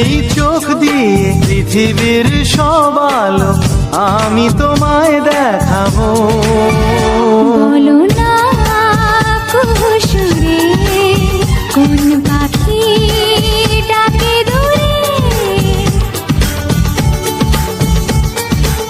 এই চোখ দিয়ে পৃথিবীর সব আলো আমি তোমায় দেখাবো। বলো না কোন